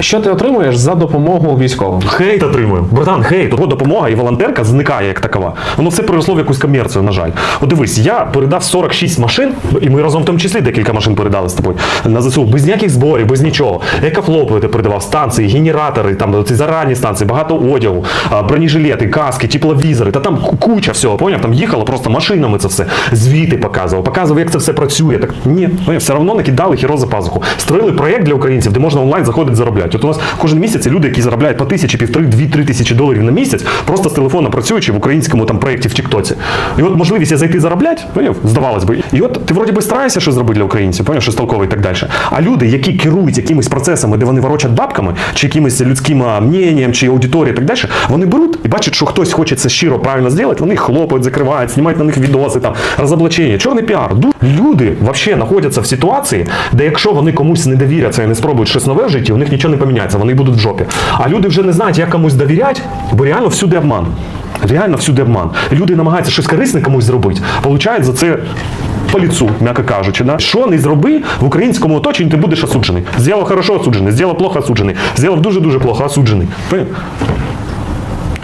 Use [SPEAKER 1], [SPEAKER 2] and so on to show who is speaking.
[SPEAKER 1] Що ти отримуєш за допомогу військовим?
[SPEAKER 2] Хейт отримує. Братан, хейт. От допомога і волонтерка зникає як такова. Воно все переросло в якусь комерцію, на жаль. От дивись, я передав 46 машин, і ми разом в тому числі декілька машин передали з тобою на ЗСУ, без ніяких зборів, без нічого. Екофлопи ти передавав, станції, генератори, там ці зарадні станції, багато одягу, бронежилети, каски, тепловізори, та там куча всього, поняв? Там їхало просто машинами це все. Звіти показував, показував, як це все працює. Так ні, все одно накидали хіро за пазуху. Створили проєкт для українців, де можна онлайн заходити заробляти. От у нас кожен місяць люди, які заробляють по тисячі, півтори, дві-три тисячі доларів на місяць, просто з телефона працюючи в українському там проєкті в Тіктоці. І от можливість зайти заробляти, поняв? здавалось би. І от ти вроді би стараєшся щось зробити для українців, поняв, щось толкове і так далі. А люди, які керують якимись процесами, де вони ворочать бабками, чи якимось людським мненням, чи аудиторією і так далі, вони беруть і бачать, що хтось хоче це щиро правильно зробити, вони хлопають, закривають, знімають на них відоси, там розоблачення, чорний піар. Люди взагалі знаходяться в ситуації, де якщо вони комусь не довіряться і не спробують щось нове в житті, у них нічого не поміняється, вони будуть в жопі. А люди вже не знають, як комусь довіряти, бо реально всюди обман. Реально всюди обман. Люди намагаються щось корисне комусь зробити, получають за це по лицу, м'яко кажучи. Да? Що не зроби в українському оточенні, ти будеш осуджений. Зробив хорошо осуджений, зробив плохо осуджений, зробив дуже-дуже плохо осуджений.